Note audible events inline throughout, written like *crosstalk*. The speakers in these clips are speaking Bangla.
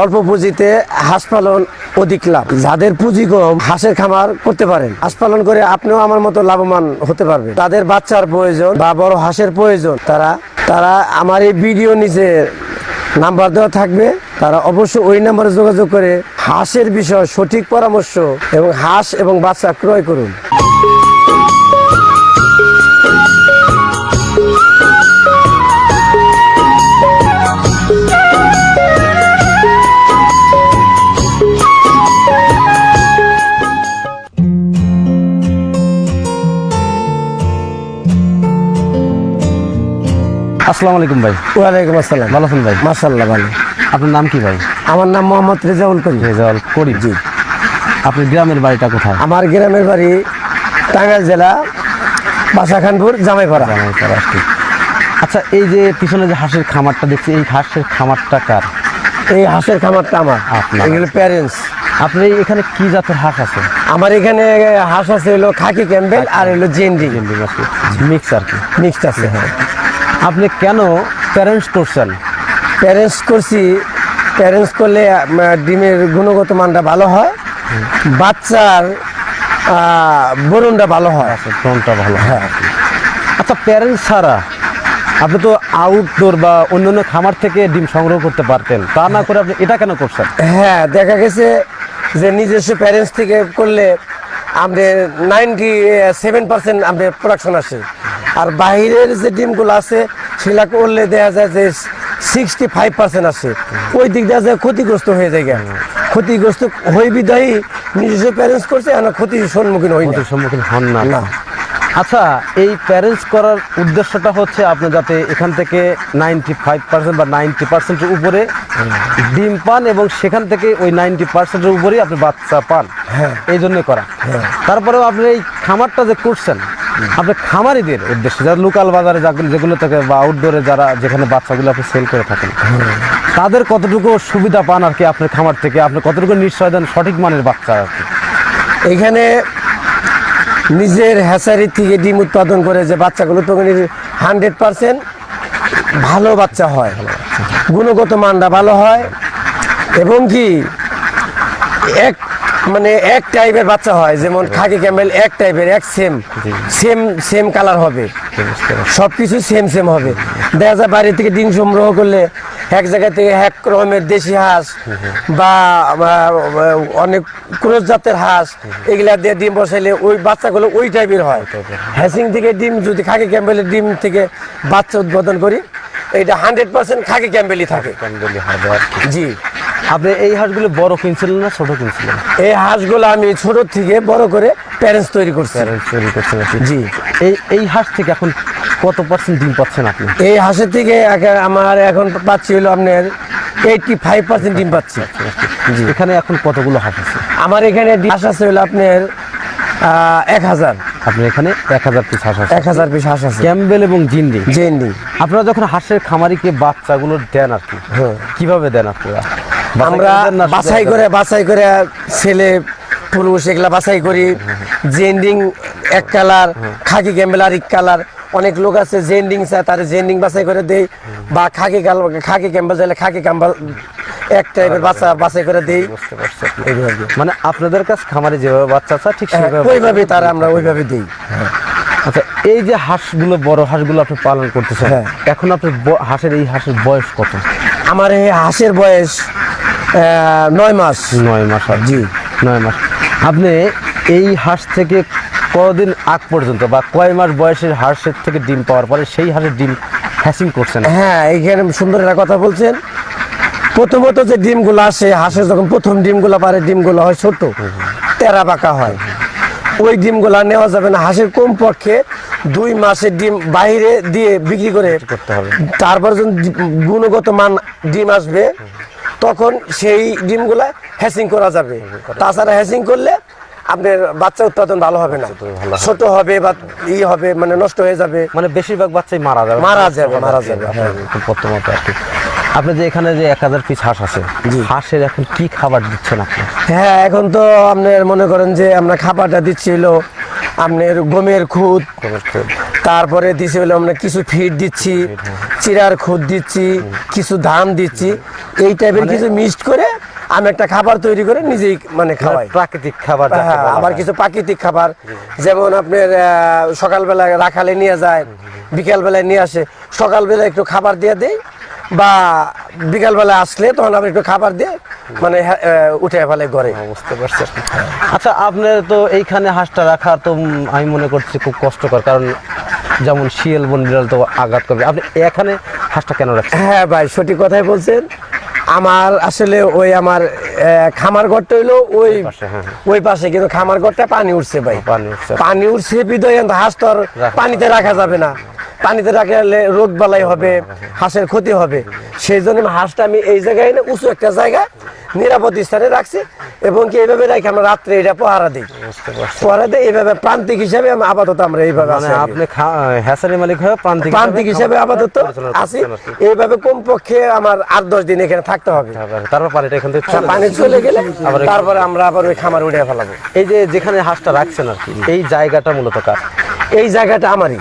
অল্প পুঁজিতে হাঁস পালন অধিক লাভ। যাদের পুঁজি কম, হাঁসের খামার করতে পারেন। হাঁস পালন করে আপনিও আমার মতো লাভবান হতে পারবেন। তাদের বাচ্চার প্রয়োজন বা বড় হাঁসের প্রয়োজন, তারা তারা আমার এই ভিডিও নিচে নাম্বার দেওয়া থাকবে। তারা অবশ্যই ওই নাম্বারে যোগাযোগ করে হাঁসের বিষয়ে সঠিক পরামর্শ এবং হাঁস এবং বাচ্চা ক্রয় করুন। আসসালামু আলাইকুম ভাই। ওয়ালাইকুম আসসালাম। ভালো আছেন ভাই? মাসাল্লাহ ভালো। আপনার নাম কি ভাই? আমার নাম মোহাম্মদ রেজাউল করিম। রেজাউল করিম। জি। আপনার গ্রামের বাড়িটা কোথায়? আমার গ্রামের বাড়ি টাঙ্গাইল জেলা বাসাখানপুর জামাইপাড়া। জামাইপাড়া, ঠিক। আচ্ছা এই যে পিছনে যে হাঁসের খামারটা দেখছি এই হাঁসের খামারটা কার? এই হাঁসের খামারটা আমার। আপনার। এগুলো প্যারেন্টস আপনার এই এখানে কি জাতের হাঁস আছে? আমার এখানে হাঁস আছে হলো খাকি ক্যাম্বেল আর হলো জেন্ডি। মিক্স আর কি। মিক্সড আছে। হ্যাঁ। আপনি কেন প্যারেন্টস করছেন? প্যারেন্টস করছি প্যারেন্টস করলে ডিমের গুণগত মানটা ভালো হয় বাচ্চার বরণটা ভালো হয়। ফ্রন্টটা ভালো হ্যাঁ। আচ্ছা প্যারেন্টস ছাড়া আপনি তো আউটডোর বা অন্যান্য খামার থেকে ডিম সংগ্রহ করতে পারতেন। তা না করে আপনি এটা কেন করছেন? হ্যাঁ দেখা গেছে যে নিজস্ব প্যারেন্টস থেকে করলে আমাদের নাইনটি সেভেন পার্সেন্ট আমাদের প্রোডাকশন আসে। আর বাইরের যে ডিমগুলো আছে সেগুলা করলে দেখা যায় যে সিক্সটি ফাইভ পার্সেন্ট আছে ওই দিক দেখা যায় ক্ষতিগ্রস্ত হয়ে যায়। ক্ষতিগ্রস্ত হয়ে বিদায়ী নিজস্ব প্যারেন্টস করছে আর ক্ষতির সম্মুখীন হই না সম্মুখীন হন না না। আচ্ছা এই প্যারেন্টস করার উদ্দেশ্যটা হচ্ছে আপনি যাতে এখান থেকে নাইনটি ফাইভ পার্সেন্ট বা নাইনটি পার্সেন্টের উপরে ডিম পান এবং সেখান থেকে ওই নাইনটি পার্সেন্টের উপরেই আপনি বাচ্চা পান হ্যাঁ। এই জন্য করা হ্যাঁ। তারপরেও আপনি এই খামারটা যে করছেন আপনি খামারিদের উদ্দেশ্যে যারা লোকাল বাজারে যাগুলো যেগুলো থেকে বা আউটডোরে যারা যেখানে বাচ্চাগুলো আপনি সেল করে থাকেন তাদের কতটুকু সুবিধা পান আর কি আপনার খামার থেকে? আপনি কতটুকু নিশ্চয় দেন সঠিক মানের বাচ্চা আর কি? এখানে নিজের হ্যাচারি থেকে ডিম উৎপাদন করে যে বাচ্চাগুলো তখন হান্ড্রেড পার্সেন্ট ভালো বাচ্চা হয়। গুণগত মানটা ভালো হয়। এবং কি এক মানে এক টাইপের বাচ্চা হয় যেমন খাকি ক্যামেল এক টাইপের এক সেম সেম সেম কালার হবে। সব কিছু সেম সেম হবে। দেখা যায় বাইরে থেকে ডিম সংগ্রহ করলে এক জায়গা থেকে এক রকমের দেশি হাঁস বা অনেক ক্রোজ জাতের হাঁস এগুলা দিয়ে ডিম বসাইলে ওই বাচ্চাগুলো ওই টাইপের হয়। হ্যাসিং থেকে ডিম যদি খাকি ক্যাম্বেলের ডিম থেকে বাচ্চা উৎপাদন করি এটা হান্ড্রেড পার্সেন্ট খাকি ক্যাম্বেলই থাকে। জি। আপনি এই হাঁসগুলো বড় কিনছিলেন না ছোট কিনছিলেন এই হাঁসগুলো আমি ছোট থেকে বড় করে প্যারেন্টস তৈরি করছি। প্যারেন্টস তৈরি করছেন জি। এই এই হাঁস থেকে এখন কত পার্সেন্ট ডিম পাচ্ছেন আপনি? এই হাঁসের থেকে আমার এখন পাচ্ছি হলো আপনার এইটটি ফাইভ পার্সেন্ট ডিম পাচ্ছি। জি। এখানে এখন কতগুলো হাঁস আছে? আমার এখানে হাঁস আছে হলো আপনার এক হাজার। আপনার এখানে এক হাজার পিস হাঁস আছে। এক হাজার পিস হাঁস আছে। ক্যাম্বেল এবং জিন্ডি। জেন্ডি। আপনারা যখন হাঁসের খামারিকে বাচ্চাগুলো দেন আর কি হ্যাঁ। কীভাবে দেন আপনারা? আমরা বাছাই করে বাছাই করে ছেলে পুরুষ এগুলা বাছাই করি। জেন্ডিং এক কালার খাকি ক্যাম্বেল আর এক কালার। অনেক লোক আছে জেন্ডিং চায় তার জেন্ডিং বাছাই করে দেয় বা খাকি খাকি ক্যাম্বেল চাইলে খাকি ক্যাম্বেল এক টাইপের বাচ্চা বাছাই করে দেই। বুঝতে পারছি মানে আপনাদের কাছে খামারে যেভাবে বাচ্চা আছে ঠিক হ্যাঁ, সেভাবে ওইভাবে তারা আমরা ওইভাবে দিই। আচ্ছা এই যে হাঁসগুলো বড় হাঁসগুলো আপনি পালন করতেছেন হ্যাঁ। এখন আপনার হাঁসের এই হাঁসের বয়স কত? আমার এই হাঁসের বয়স নয় মাস। নয় মাস আর জি। নয় মাস। আপনি এই হাঁস থেকে কতদিন আগ পর্যন্ত বা কয় মাস বয়সের হাঁসের থেকে ডিম পাওয়ার পরে সেই হাঁসের ডিম হ্যাসিং করছেন? হ্যাঁ এইখানে সুন্দর একটা কথা বলছেন। প্রথমত যে ডিমগুলো আসে হাঁসের যখন প্রথম ডিমগুলো পারে ডিমগুলো হয় ছোট তেরা বাঁকা হয়। ওই ডিমগুলো নেওয়া যাবে না। হাঁসের কম পক্ষে দুই মাসের ডিম বাইরে দিয়ে বিক্রি করে করতে হবে। তারপর যখন গুণগত মান ডিম আসবে তখন সেই ডিমগুলা হ্যাসিং করা যাবে। তাছাড়া হ্যাসিং করলে আপনার বাচ্চা উৎপাদন ভালো হবে না। ছোট হবে বা ই হবে মানে নষ্ট হয়ে যাবে। মানে বেশিরভাগ বাচ্চাই মারা যাবে। মারা যাবে, মারা যাবে, প্রথমত আর কি। আপনি যে এখানে যে এক হাজার পিস হাঁস আছে। হাঁসের এখন কি খাবার দিচ্ছেন আপনি? হ্যাঁ এখন তো আপনার মনে করেন যে আমরা খাবারটা দিচ্ছি হলো আপনার গমের খুদ তারপরে দিছি হলো আমরা কিছু ফিড দিচ্ছি চিরার খুদ দিচ্ছি কিছু ধান দিচ্ছি এই টাইপের কিছু মিক্সড করে আমি একটা খাবার তৈরি করে নিজেই মানে খাওয়াই। প্রাকৃতিক খাবার হ্যাঁ, আবার কিছু প্রাকৃতিক খাবার যেমন আপনার সকালবেলা রাখালে নিয়ে যায় বিকালবেলায় নিয়ে আসে সকালবেলা একটু খাবার দিয়ে দেই বা বিকালবেলা আসলে তখন আপনি একটু খাবার দিয়ে মানে হ্যাঁ, উঠে ফেলে ঘরে। বুঝতে পারছেন আচ্ছা আপনার তো এইখানে হাঁসটা রাখা তো আমি মনে করছি খুব কষ্টকর কারণ যেমন শিয়াল বন বিড়াল তো আঘাত করবে। আপনি এখানে হাঁসটা কেন রাখছেন? হ্যাঁ ভাই সঠিক কথাই বলছেন। আমার আসলে ওই আমার খামার ঘরটা হইল ওই হ্যাঁ, হ্যাঁ। ওই পাশে কিন্তু খামার ঘরটা পানি উঠছে ভাই। পানি উঠছে। পানি উঠছে বিদয় হাঁস তো পানিতে রাখা যাবে না। পানিতে রাখলে রোগ বালাই হবে হাঁসের ক্ষতি হবে। সেই জন্য হাঁসটা আমি এই জায়গায় এনে উঁচু একটা জায়গা নিরাপদ স্থানে রাখছি এবং কি এইভাবে রাখি আমরা রাত্রে এটা পহারা দিই। পহারা দিই এইভাবে প্রান্তিক হিসাবে আমি আপাতত আমরা এইভাবে মানে আছি আপনি হ্যাসারি মালিক হয়ে প্রান্তিক প্রান্তিক হিসাবে আপাতত আছি। এইভাবে কমপক্ষে আমার আট দশ দিন এখানে থাকতে হবে। তারপর পানিটা এখান থেকে পানি চলে গেলে তারপরে আমরা আবার ওই খামার উঠে ফেলাবো। এই যে যেখানে হাঁসটা রাখছেন আর কি এই জায়গাটা মূলত কার? এই জায়গাটা আমারই।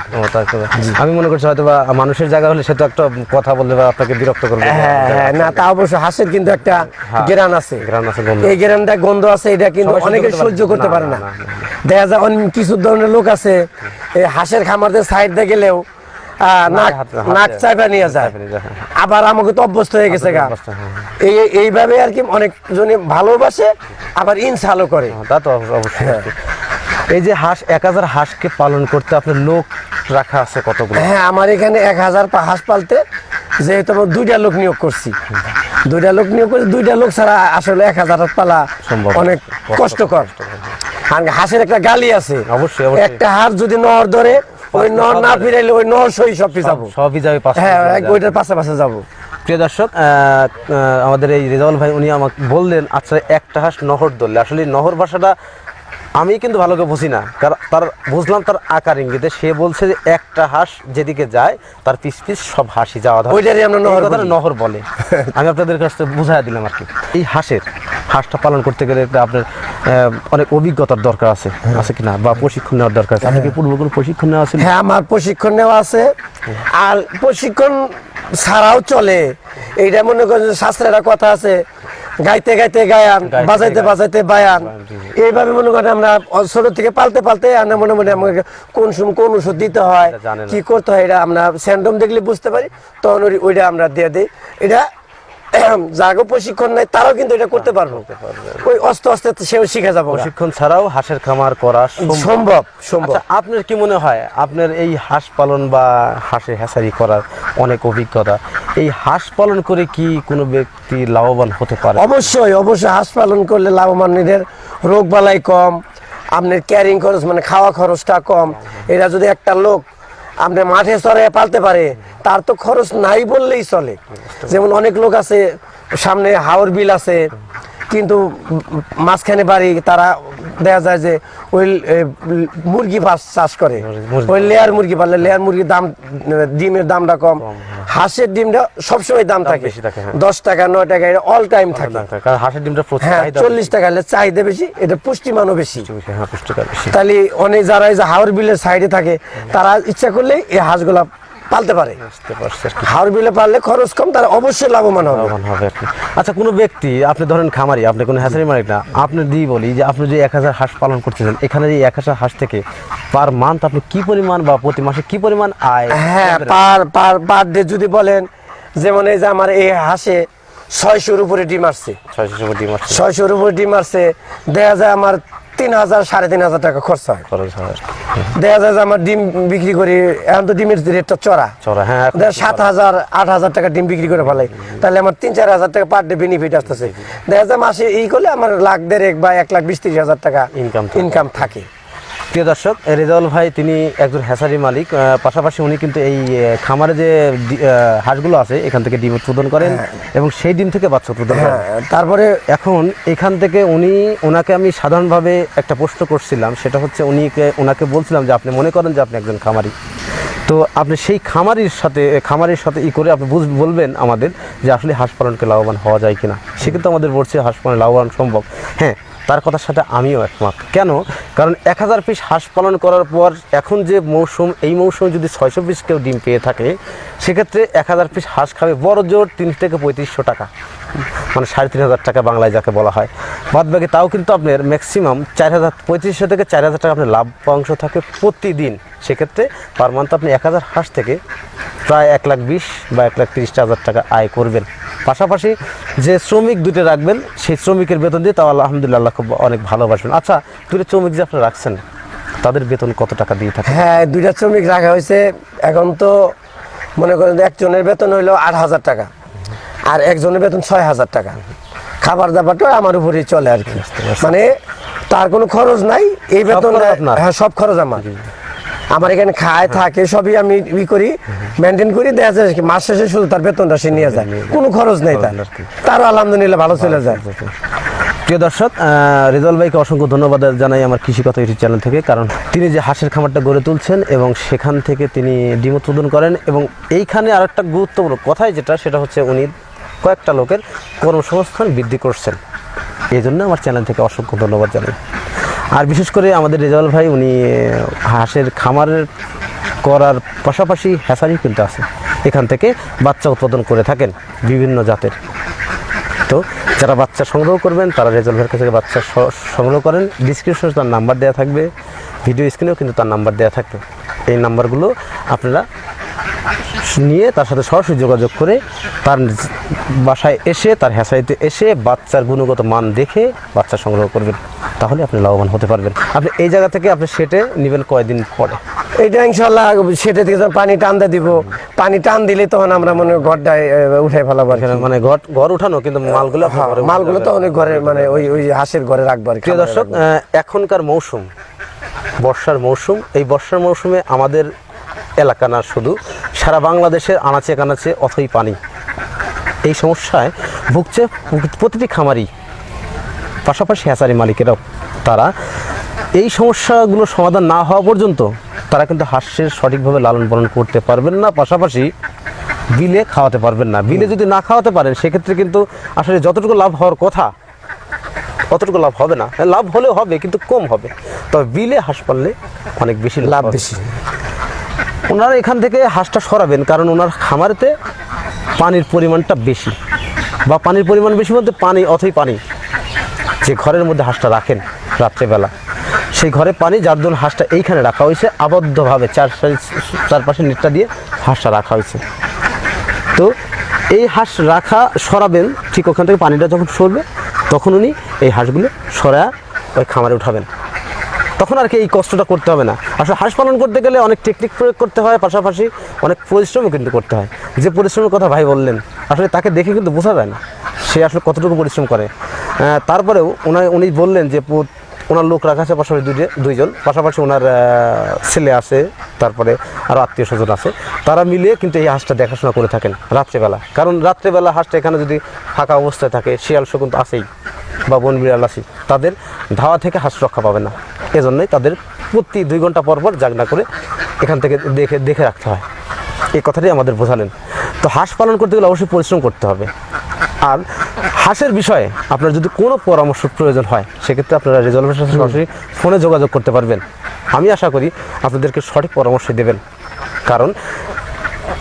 আমি মনে করছি হয়তো মানুষের জায়গা হলে সে তো একটা কথা বললে বা আপনাকে বিরক্ত করবে। হ্যাঁ হ্যাঁ না তা অবশ্য হাঁসের কিন্তু একটা হ্যাঁ। গ্রান আছে। গ্রান আছে। এই গ্রানটা গন্ধ আছে এটা কিন্তু অনেকে সহ্য করতে পারে না, দেখা যায় অনেক কিছু ধরনের লোক আছে এই হাঁসের খামারদের সাইড দিয়ে গেলেও নাক চাইবা নিয়ে যায়। হ্যাঁ। আবার আমাকে তো অভ্যস্ত হয়ে গেছে গা। হ্যাঁ, এই এইভাবে আর কি অনেকজনে ভালোবাসে আবার ইনসালও করে। হ্যাঁ, তা তো অবশ্যই। এই যে হাঁস এক হাজার হাঁসকে পালন করতে আপনার লোক রাখা আছে কতগুলো? হ্যাঁ আমার এখানে এক হাজার হাঁস পালতে যেহেতু আমি দুইটা লোক নিয়োগ করছি। দুইটা লোক নিয়োগ করছি দুইটা লোক ছাড়া আসলে এক হাজার পালা সম্ভব। অনেক কষ্টকর। আর হাঁসের একটা গালি আছে। অবশ্যই, অবশ্যই। একটা হাঁস যদি নহর ধরে ওই নর না ফিরাইলে ওই নহর সই সব যাব। সবই যাবে হ্যাঁ এক- ওইটার পাশে পাশে যাব। প্রিয় দর্শক আমাদের এই রেজাউল ভাই উনি আমাকে বললেন আচ্ছা একটা হাঁস নহর ধরলে। আসলে নহর ভাষাটা আমি কিন্তু ভালো করে বুঝি না। কারণ তার বুঝলাম তার আকার ইঙ্গিতে। সে বলছে যে একটা হাঁস যেদিকে যায় তার পিস পিস সব হাসি যাওয়া ধরে। ওইটারই আমরা নহর বলি। নহর বলে। *laughs* আমি আপনাদের কাছ থেকে বুঝাই দিলাম আর কি। এই হাঁসের হাঁসটা পালন করতে গেলে একটা আপনার অনেক অভিজ্ঞতার দরকার আছে। আছে কিনা? বা প্রশিক্ষণ নেওয়ার দরকার আছে। আপনাকে পূর্ব কোনো প্রশিক্ষণ নেওয়া আছে? হ্যাঁ আমার প্রশিক্ষণ নেওয়া আছে। আর প্রশিক্ষণ ছাড়াও চলে। এইটা মনে করেন শাস্ত্রের একটা কথা আছে। গাইতে গাইতে গায়ান বাজাইতে বাজাইতে বায়ান। এইভাবে মনে করেন আমরা ছোট থেকে পালতে পালতে আমরা মনে মনে আমাকে কোন সময় কোন ওষুধ দিতে হয়। কি করতে হয় এটা আমরা স্যান্ডম দেখলে বুঝতে পারি। তখন ওইটা আমরা দিয়ে দিই। এটা যাগো প্রশিক্ষণ নাই তারাও কিন্তু এটা করতে পারব। ওই আস্তে আস্তে সেও শিখে যাব প্রশিক্ষণ ছাড়াও হাঁসের খামার করা সম্ভব। সম্ভব আচ্ছা আপনার কি মনে হয়? আপনার এই হাঁস পালন বা হাঁসের হ্যাসারি করার অনেক অভিজ্ঞতা এই হাঁস পালন করে কি কোনো ব্যক্তি লাভবান হতে পারে? অবশ্যই অবশ্যই হাঁস পালন করলে লাভবান এদের রোগ বালাই কম, আপনার ক্যারিং খরচ মানে খাওয়া খরচটা কম। এরা যদি একটা লোক আপনি মাঠে চড়ে পালতে পারে, তার তো খরচ নাই বললেই চলে। যেমন অনেক লোক আছে, সামনে হাওর বিল আছে, কিন্তু মাঝখানে বাড়ি তারা দেখা যায় যে ওই মুরগি পাস চাষ করে। ওই লেয়ার মুরগি পারলে লেয়ার মুরগির দাম ডিমের দামটা কম। হাঁসের ডিমটা সবসময় দাম থাকে। হ্যাঁ। দশ টাকা নয় টাকা এটা অল টাইম থাকে। হাঁসের ডিমটা হ্যাঁ চল্লিশ টাকা হলে চাহিদা বেশি এটা পুষ্টিমানও হ্যাঁ বেশি। তাহলে অনেক যারা এই যে হাওর বিলের সাইডে থাকে তারা ইচ্ছা করলে এই হাঁসগুলা পালতে পারে। হাওর বিলে পারলে খরচ কম তারা অবশ্যই লাভবান হবে। হবে আচ্ছা কোনো ব্যক্তি আপনি ধরেন খামারি আপনি কোনো হ্যাসারি মালিক না আপনি দিয়ে বলি যে আপনি যে এক হাজার হাঁস পালন করতেছেন এখানে যে এক হাজার হাঁস থেকে পার মান্থ আপনি কি পরিমাণ বা প্রতি মাসে কি পরিমাণ আয় হ্যাঁ পার পার পার ডে যদি বলেন যেমন এই যে আমার এই হাঁসে ছয়শোর উপরে ডিম আসছে। ছয়শো ডিম আসছে। ছয়শোর উপরে ডিম আসছে দেখা যায় আমার তিন হাজার সাড়ে তিন হাজার টাকা খরচা হয়। খরচ হয়। দেখা যায় যে আমার ডিম বিক্রি করি এখন তো ডিমের রেটটা চড়া। চড়া হ্যাঁ সাত হাজার আট হাজার টাকা ডিম বিক্রি করে ফেলাই। তাহলে আমার তিন চার হাজার টাকা পার ডে বেনিফিট আসতেছে। দেখা যায় মাসে ই করলে আমার লাখ দেড়েক বা এক লাখ বিশ ত্রিশ হাজার টাকা ইনকাম ইনকাম থাকে। প্রিয় দর্শক রেজাউল ভাই তিনি একজন হ্যাসারি মালিক পাশাপাশি উনি কিন্তু এই খামারে যে হাঁসগুলো আছে এখান থেকে ডিম উৎপাদন করেন এবং সেই ডিম থেকে বাচ্চা উৎপাদন করেন। হ্যাঁ তারপরে এখন এখান থেকে উনি ওনাকে আমি সাধারণভাবে একটা প্রশ্ন করছিলাম সেটা হচ্ছে উনিকে ওনাকে বলছিলাম যে আপনি মনে করেন যে আপনি একজন খামারি? তো আপনি সেই খামারির সাথে খামারির সাথে ই করে আপনি বুঝ বলবেন আমাদের যে আসলে হাঁস পালনকে লাভবান হওয়া যায় কিনা। সে কিন্তু আমাদের বলছে হাঁস পালন লাভবান সম্ভব। হ্যাঁ তার কথার সাথে আমিও একমত। কেন? কারণ এক হাজার পিস হাঁস পালন করার পর এখন যে মৌসুম, এই মৌসুমে যদি ছয়শো পিস কেউ ডিম পেয়ে থাকে, সেক্ষেত্রে এক হাজার পিস হাঁস খাবে বড় জোর তিন থেকে পঁয়ত্রিশশো টাকা। মানে সাড়ে তিন হাজার টাকা বাংলায় যাকে বলা হয়। বাদ বাকি তাও কিন্তু আপনার ম্যাক্সিমাম চার হাজার, পঁয়ত্রিশশো থেকে চার হাজার টাকা আপনার লাভ অংশ থাকে প্রতিদিন। সেক্ষেত্রে পার মান্থ আপনি এক হাজার হাঁস থেকে প্রায় এক লাখ বিশ বা এক লাখ তিরিশ হাজার টাকা আয় করবেন। পাশাপাশি যে শ্রমিক দুটো রাখবেন, সেই শ্রমিকের বেতন দিয়ে তাও আলহামদুলিল্লাহ খুব অনেক ভালোবাসবেন আচ্ছা দুটো শ্রমিক যে আপনারা রাখছেন, তাদের বেতন কত টাকা দিয়ে থাকে? হ্যাঁ দুইটা শ্রমিক রাখা হয়েছে, এখন তো মনে করেন একজনের বেতন হইল আট হাজার টাকা, আর একজনের বেতন ছয় হাজার টাকা। খাবার দাবারটা আমার উপরেই চলে আর কি। মানে তার কোনো খরচ নাই এই বেতন? হ্যাঁ সব খরচ আমার। আমার এখানে খায় থাকে সবই আমি ই করি মেনটেন করি দেখা যায় মাস শেষে শুধু তার বেতনটা সে নিয়ে যায়। কোনো খরচ নেই তার। তারও আলহামদুলিল্লাহ ভালো চলে যায়। প্রিয় দর্শক রেজাল ভাইকে অসংখ্য ধন্যবাদ জানাই আমার কৃষি কথা ইউটিউব চ্যানেল থেকে কারণ তিনি যে হাঁসের খামারটা গড়ে তুলছেন এবং সেখান থেকে তিনি ডিম উৎপাদন করেন এবং এইখানে আরেকটা গুরুত্বপূর্ণ কথাই যেটা সেটা হচ্ছে উনি কয়েকটা লোকের কর্মসংস্থান বৃদ্ধি করছেন। এই জন্য আমার চ্যানেল থেকে অসংখ্য ধন্যবাদ জানাই। আর বিশেষ করে আমাদের রেজাল ভাই, উনি হাঁসের খামারের করার পাশাপাশি হ্যাসারি কিন্তু আছে। এখান থেকে বাচ্চা উৎপাদন করে থাকেন বিভিন্ন জাতের। তো যারা বাচ্চা সংগ্রহ করবেন, তারা রেজাল্টের কাছ থেকে বাচ্চা সংগ্রহ করেন। ডিসক্রিপশনে তার নাম্বার দেওয়া থাকবে। ভিডিও স্ক্রিনেও কিন্তু তার নাম্বার দেওয়া থাকবে। এই নাম্বারগুলো আপনারা নিয়ে তার সাথে সরাসরি যোগাযোগ করে তার বাসায় এসে তার হ্যাসাইতে এসে বাচ্চার গুণগত মান দেখে বাচ্চা সংগ্রহ করবেন। তাহলে আপনি লাভবান হতে পারবেন। আপনি এই জায়গা থেকে আপনি সেটে নেবেন কয়দিন পরে? এইটা ইনশাল্লাহ সেটা থেকে যখন পানি টান দিব পানি টান দিলে তখন আমরা মনে হয় ঘরটায় উঠে ফেলাবো। মানে ঘর ঘর উঠানো কিন্তু মালগুলো আপনার মালগুলো তো অনেক ঘরে মানে ওই ওই হাঁসের ঘরে রাখব আর কি প্রিয় দর্শক এখনকার মৌসুম বর্ষার মৌসুম এই বর্ষার মৌসুমে আমাদের এলাকা না শুধু সারা বাংলাদেশের আনাচে কানাচে অথই পানি। এই সমস্যায় ভুগছে প্রতিটি খামারি। পাশাপাশি হ্যাচারি মালিকেরাও। তারা এই সমস্যাগুলো সমাধান না হওয়া পর্যন্ত তারা কিন্তু হাঁসের সঠিকভাবে লালন পালন করতে পারবেন না। পাশাপাশি বিলে খাওয়াতে পারবেন না। বিলে যদি না খাওয়াতে পারেন সেক্ষেত্রে কিন্তু আসলে যতটুকু লাভ হওয়ার কথা অতটুকু লাভ হবে না। হ্যাঁ, লাভ হলেও হবে কিন্তু কম হবে। তবে বিলে হাঁস পাললে অনেক বেশি লাভ। বেশি। ওনারা এখান থেকে হাঁসটা সরাবেন, কারণ ওনার খামারেতে পানির পরিমাণটা বেশি। বা পানির পরিমাণ বেশি বলতে পানি, অথই পানি। যে ঘরের মধ্যে হাঁসটা রাখেন রাত্রেবেলা, সেই ঘরে পানি, যার জন্য হাঁসটা এইখানে রাখা হয়েছে, আবদ্ধভাবে চার চারপাশে নেটটা দিয়ে হাঁসটা রাখা হয়েছে। তো এই হাঁস রাখা সরাবেন, ঠিক ওখান থেকে পানিটা যখন সরবে, তখন উনি এই হাঁসগুলো সরা ওই খামারে উঠাবেন। তখন আর কি এই কষ্টটা করতে হবে না। আসলে হাঁস পালন করতে গেলে অনেক টেকনিক প্রয়োগ করতে হয়, পাশাপাশি অনেক পরিশ্রমও কিন্তু করতে হয়। যে পরিশ্রমের কথা ভাই বললেন, আসলে তাকে দেখে কিন্তু বোঝা যায় না সে আসলে কতটুকু পরিশ্রম করে। তারপরেও ওনার উনি বললেন যে ওনার লোক রাখা আছে, পাশাপাশি দুইজন দুইজন। পাশাপাশি ওনার ছেলে আছে, তারপরে আরও আত্মীয় স্বজন আছে। তারা মিলিয়ে কিন্তু এই হাঁসটা দেখাশোনা করে থাকেন রাত্রেবেলা। কারণ রাত্রেবেলা হাঁসটা এখানে যদি ফাঁকা অবস্থায় থাকে, শিয়াল শকুন তো আছেই বা বন বিড়াল আছে তাদের ধাওয়া থেকে হাঁস রক্ষা পাবে না। এজন্যই তাদের প্রতি দুই ঘণ্টা পর পর জাগনা করে এখান থেকে দেখে দেখে রাখতে হয়। এই কথাটি আমাদের বোঝালেন। তো হাঁস পালন করতে গেলে অবশ্যই পরিশ্রম করতে হবে। আর হাঁসের বিষয়ে আপনার যদি কোনো পরামর্শ প্রয়োজন হয়, সেক্ষেত্রে আপনারা রেজলভের সরাসরি ফোনে যোগাযোগ করতে পারবেন। আমি আশা করি আপনাদেরকে সঠিক পরামর্শ দেবেন। কারণ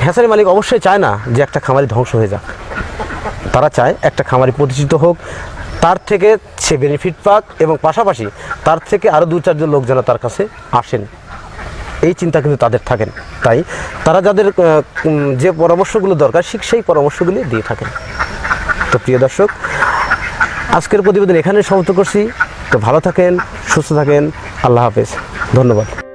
হ্যাঁসারি মালিক অবশ্যই চায় না যে একটা খামারি ধ্বংস হয়ে যাক। তারা চায় একটা খামারি প্রতিষ্ঠিত হোক। তার থেকে সে বেনিফিট পাক এবং পাশাপাশি তার থেকে আরও দু চারজন লোক যেন তার কাছে আসেন। এই চিন্তা কিন্তু তাদের থাকেন। তাই তারা যাদের যে পরামর্শগুলো দরকার, ঠিক সেই পরামর্শগুলি দিয়ে থাকেন। তো প্রিয় দর্শক, আজকের প্রতিবেদন এখানে সমাপ্ত করছি। তো ভালো থাকেন, সুস্থ থাকেন। আল্লাহ হাফেজ। ধন্যবাদ।